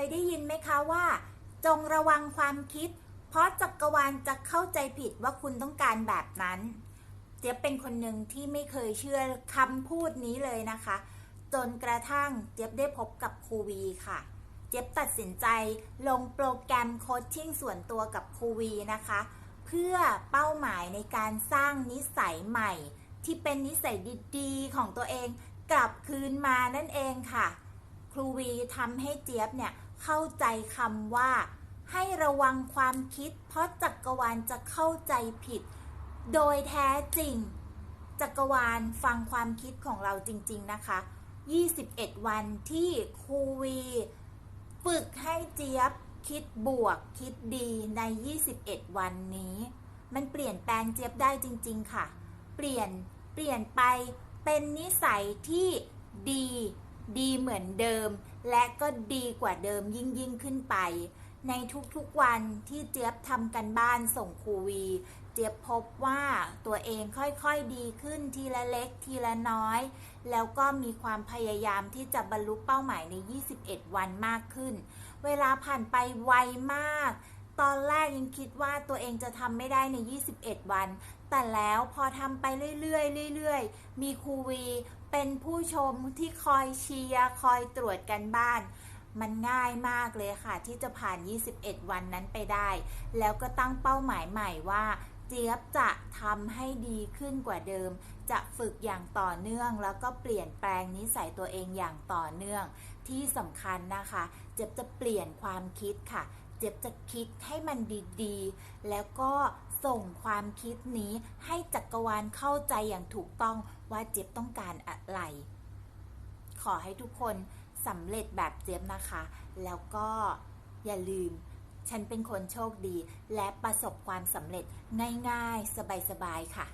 ยได้ยินไหมคะว่า จงระวังความคิด เพราะจักรวาลจะเข้าใจผิดว่าคุณต้องการแบบนั้น เจี๊ยบเป็นคนหนึ่งที่ไม่เคยเชื่อคำพูดนี้เลยนะคะ จนกระทั่งเจี๊ยบได้พบกับครูวีค่ะ เจี๊ยบตัดสินใจลงโปรแกรมโคชชิ่งส่วนตัวกับครูวีนะคะ เพื่อเป้าหมายในการสร้างนิสัยใหม่ ที่เป็นนิสัยดีๆของตัวเองกลับคืนมานั่นเองค่ะ ครูวีทำให้เจี๊ยบเนี่ยเข้าใจคำว่า ให้ระวังความคิด เพราะจักรวาลจะเข้าใจผิด โดยแท้จริง จักรวาลฟังความคิดของเราจริง ๆ นะคะ 21 วันที่ครูวีฝึกให้เจี๊ยบคิดบวกคิดดีใน 21 วันนี้ มันเปลี่ยนแปลงเจี๊ยบได้จริง ๆ ค่ะ เปลี่ยนเปลี่ยนไปเป็นนิสัยที่ เหมือนเดิม และก็ดีกว่าเดิมยิ่งยิ่งขึ้นไป ในทุกๆวันที่เจี๊ยบทำกันบ้านส่งครูวี เจี๊ยบพบว่าตัวเองค่อยๆดีขึ้นทีละเล็กทีละน้อย แล้วก็มีความพยายามที่จะบรรลุเป้าหมายใน 21 วันมากขึ้น เวลาผ่านไปไวมาก ตอนแรกยังคิดว่าตัวเองจะทำไม่ได้ใน 21 วัน แต่แล้วพอทำไปเรื่อยๆเรื่อยๆ มีครูวีเป็นผู้ชมที่คอยเชียร์คอยตรวจกันบ้าน มันง่ายมากเลยค่ะ ที่จะผ่าน 21 วันนั้นไปได้ แล้วก็ตั้งเป้าหมายใหม่ว่าเจี๊ยบจะทำให้ดีขึ้นกว่าเดิม จะฝึกอย่างต่อเนื่อง แล้วก็เปลี่ยนแปลงนิสัยตัวเองอย่างต่อเนื่อง ที่สำคัญนะคะ เจี๊ยบจะเปลี่ยนความคิดค่ะ จี๊ยบจะคิดให้มันดีๆ แล้วก็ส่งความคิดนี้ให้จักรวาลเข้าใจอย่างถูกต้องว่าเจี๊ยบต้องการอะไร ขอให้ทุกคนสำเร็จแบบเจี๊ยบนะคะ แล้วก็อย่าลืม ฉันเป็นคนโชคดี และประสบความสำเร็จง่ายๆ สบายๆค่ะ